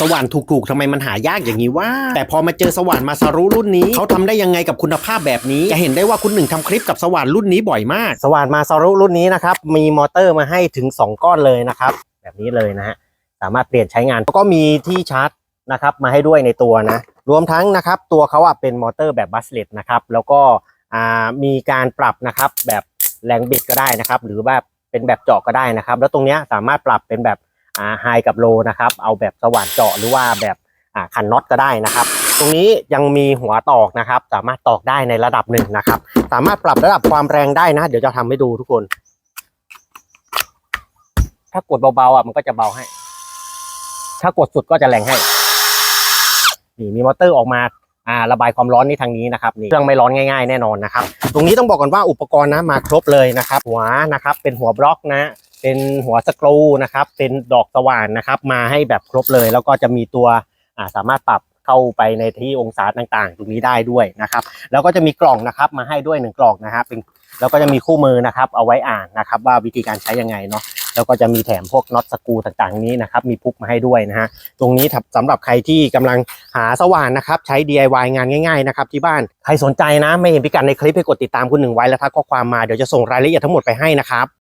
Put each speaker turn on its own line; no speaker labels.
สว่านถูกๆทำไมมันหายากอย่างนี้ว่า แต่พอมาเจอสว่านมาซารุรุ่นนี้เขาทำได้ยังไงกับคุณภาพแบบนี้ จะเห็นได้ว่าคุณหนึ่งทำคลิปกับสว่านรุ่นนี้บ่อยมาก
สว่านมาซารุรุ่นนี้นะครับมีมอเตอร์มาให้ถึง 2 ก้อนเลยนะครับ แบบนี้เลยนะฮะสามารถเปลี่ยนใช้งานแล้วก็มีที่ชาร์จนะครับมาให้ด้วยในตัวนะรวมทั้งนะครับตัวเขาอะเป็นมอเตอร์แบบบัสเลตนะครับแล้วก็อ่ามีการปรับนะครับแบบแรงบิดก็ได้นะครับ หรือแบบเป็นแบบเจาะก็ได้นะครับ แล้วตรงเนี้ยสามารถปรับเป็นแบบอ่า ไฮกับโลนะครับ เอาแบบสว่านเจาะหรือว่าแบบอ่าขันน็อตก็ได้นะครับ ตรงนี้ยังมีหัวตอกนะครับ สามารถตอกได้ในระดับหนึ่งนะครับ สามารถปรับระดับความแรงได้นะ เดี๋ยวจะทำให้ดูทุกคน ถ้ากดเบาๆอะมันก็จะเบาให้ ถ้ากดสุดก็จะแรงให้ นี่มีมอเตอร์ออกมา อ่าระบายความร้อนนี่ทางนี้นะครับนี่เครื่องไม่ร้อนง่ายๆแน่นอนนะครับ ตรงนี้ต้องบอกก่อนว่าอุปกรณ์นะมาครบเลยนะครับ หัวนะครับเป็นหัวบล็อกนะเป็นหัวสกรูนะครับ เป็นดอกสว่านนะครับ มาให้แบบครบเลย แล้วก็จะมีตัวอ่าสามารถปรับเข้าไปในที่องศาต่างๆ ตรงนี้ได้ด้วยนะครับ แล้วก็จะมีกล่องนะครับมาให้ด้วยหนึ่งกล่องนะครับเป็น แล้วก็จะมีคู่มือนะครับเอาไว้อ่านนะครับว่าวิธีการใช้ยังไงเนาะแล้วก็จะมีแถมพวกน็อตสกูต่างๆนี้นะครับมีพุกมาให้ด้วยนะฮะตรงนี้สำหรับใครที่กำลังหาสว่านนะครับใช้ DIY งานง่ายๆนะครับที่บ้านใครสนใจนะ ไม่เห็นพิกัดในคลิปให้กดติดตามคุณหนึ่งไว้แล้วทักข้อความมาเดี๋ยวจะส่งรายละเอียดทั้งหมดไปให้นะครับ